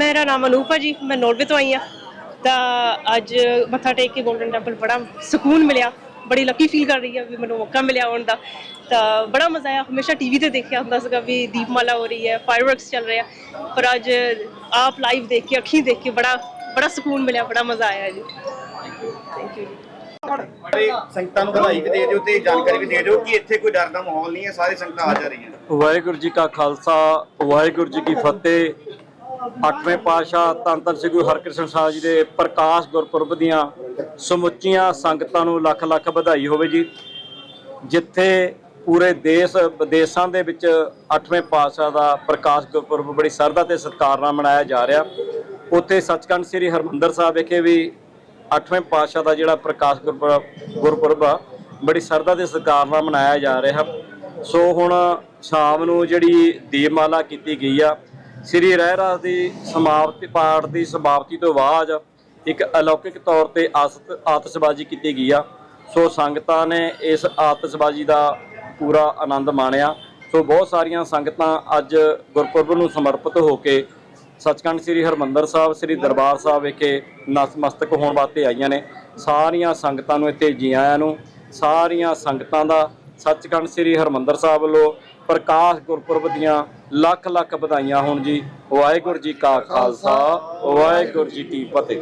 ਮੇਰਾ ਨਾਮ ਅਨੂਪ ਹੈ ਜੀ ਮੈਂ ਨੋਰਵੇ ਤੋਂ ਆਈ ਹਾਂ। ਤਾਂ ਅੱਜ ਮੱਥਾ ਟੇਕ ਕੇ ਗੋਲਡਨ ਟੈਂਪਲ ਬੜਾ ਸਕੂਨ ਮਿਲਿਆ ਬੜੀ ਲੱਕੀ ਫੀਲ ਕਰ ਰਹੀ ਹਾਂ ਵੀ ਮੈਨੂੰ ਮੌਕਾ ਮਿਲਿਆ ਆਉਣ ਦਾ। ਤਾਂ ਬੜਾ ਮਜ਼ਾ ਆਇਆ ਹਮੇਸ਼ਾ ਟੀਵੀ ਤੇ ਦੇਖਿਆ ਹੁੰਦਾ ਸੀਗਾ ਵੀ ਦੀਪਮਾਲਾ ਹੋ ਰਹੀ ਹੈ ਫਾਇਰਵਰਕਸ ਚੱਲ ਰਿਹਾ ਪਰ ਅੱਜ ਆਪ ਲਾਈਵ ਦੇਖ ਕੇ ਅੱਖੀਂ ਦੇਖ ਕੇ ਬੜਾ ਬੜਾ ਸਕੂਨ ਮਿਲਿਆ ਬੜਾ ਮਜ਼ਾ ਆਇਆ ਜੀ। ਥੈਂਕ ਯੂ ਸੰਗਤਾਂ ਨੂੰ ਵਧਾਈ ਵੀ ਦੇ ਦਿਓ ਤੇ ਜਾਣਕਾਰੀ ਵੀ ਦੇ ਦਿਓ ਕਿ ਇੱਥੇ ਕੋਈ ਡਰ ਦਾ ਮਾਹੌਲ ਨਹੀਂ ਹੈ ਸਾਰੇ ਸੰਗਤਾਂ ਆ ਜਾ ਰਹੀਆਂ ਵਾਹਿਗੁਰੂ ਜੀ ਕਾ ਖਾਲਸਾ ਵਾਹਿਗੁਰੂ ਜੀ ਕੀ ਫਤਿਹ। ਅੱਠਵੇਂ ਪਾਤਸ਼ਾਹ ਧੰਨ ਧੰਨ ਸ੍ਰੀ ਗੁਰੂ ਹਰਕ੍ਰਿਸ਼ਨ ਸਾਹਿਬ ਜੀ ਦੇ ਪ੍ਰਕਾਸ਼ ਗੁਰਪੁਰਬ ਦੀਆਂ ਸਮੁੱਚੀਆਂ ਸੰਗਤਾਂ ਨੂੰ ਲੱਖ ਲੱਖ ਵਧਾਈ ਹੋਵੇ ਜੀ, ਜਿੱਥੇ ਪੂਰੇ ਦੇਸ਼, ਵਿਦੇਸ਼ਾਂ ਦੇ ਵਿੱਚ ਅੱਠਵੇਂ ਪਾਤਸ਼ਾਹ ਦਾ ਪ੍ਰਕਾਸ਼ ਗੁਰਪੁਰਬ ਬੜੀ ਸਰਦਾ ਤੇ ਸਤਿਕਾਰ ਨਾਲ ਮਨਾਇਆ ਜਾ ਰਿਹਾ। ਉੱਥੇ ਸੱਚਖੰਡ ਸ੍ਰੀ ਹਰਮੰਦਰ ਸਾਹਿਬ ਵਿਖੇ ਵੀ ਅੱਠਵੇਂ ਪਾਤਸ਼ਾਹ ਦਾ ਜਿਹੜਾ ਪ੍ਰਕਾਸ਼ ਗੁਰਪੁਰਬ ਗੁਰਪੁਰਬ ਆ, ਬੜੀ ਸਰਦਾ ਤੇ ਸਤਿਕਾਰ ਨਾਲ ਮਨਾਇਆ ਜਾ ਰਿਹਾ। ਸੋ ਹੁਣ ਸ਼ਾਮ ਨੂੰ ਜਿਹੜੀ ਦੀਪਮਾਲਾ ਕੀਤੀ ਗਈ ਆ ਸ੍ਰੀ ਰਹਿਰਾਸ ਦੀ ਸਮਾਪਤੀ ਪਾਠ ਦੀ ਸਮਾਪਤੀ ਤੋਂ ਬਾਅਦ ਇੱਕ ਅਲੌਕਿਕ ਤੌਰ ਤੇ ਆਸਤ- ਆਤਿਸ਼ਬਾਜ਼ੀ ਕੀਤੀ ਗਈ ਆ। ਸੋ ਸੰਗਤਾਂ ਨੇ ਇਸ ਆਤਿਸ਼ਬਾਜ਼ੀ ਦਾ ਪੂਰਾ ਆਨੰਦ ਮਾਣਿਆ। ਸੋ ਬਹੁਤ ਸਾਰੀਆਂ ਸੰਗਤਾਂ ਅੱਜ ਗੁਰਪੁਰਬ ਨੂੰ ਸਮਰਪਿਤ ਹੋ ਕੇ ਸੱਚਖੰਡ ਸ੍ਰੀ ਹਰਮੰਦਰ ਸਾਹਿਬ, ਸ੍ਰੀ ਦਰਬਾਰ ਸਾਹਿਬ ਵਿਖੇ ਨਤਮਸਤਕ ਹੋਣ ਵਾਸਤੇ ਆਈਆਂ ਨੇ। ਸਾਰੀਆਂ ਸੰਗਤਾਂ ਨੂੰ ਇੱਥੇ ਜੀ ਆਇਆਂ ਨੂੰ। ਸਾਰੀਆਂ ਸੰਗਤਾਂ ਦਾ ਸੱਚਖੰਡ ਸ੍ਰੀ ਹਰਮੰਦਰ ਸਾਹਿਬ ਵੱਲੋਂ ਪ੍ਰਕਾਸ਼ ਗੁਰਪੁਰਬ ਦੀਆਂ ਲੱਖ ਲੱਖ ਵਧਾਈਆਂ ਹੋਣ ਜੀ। ਵਾਹਿਗੁਰੂ ਜੀ ਕਾ ਖਾਲਸਾ, ਵਾਹਿਗੁਰੂ ਜੀ ਕੀ ਫਤਿਹ।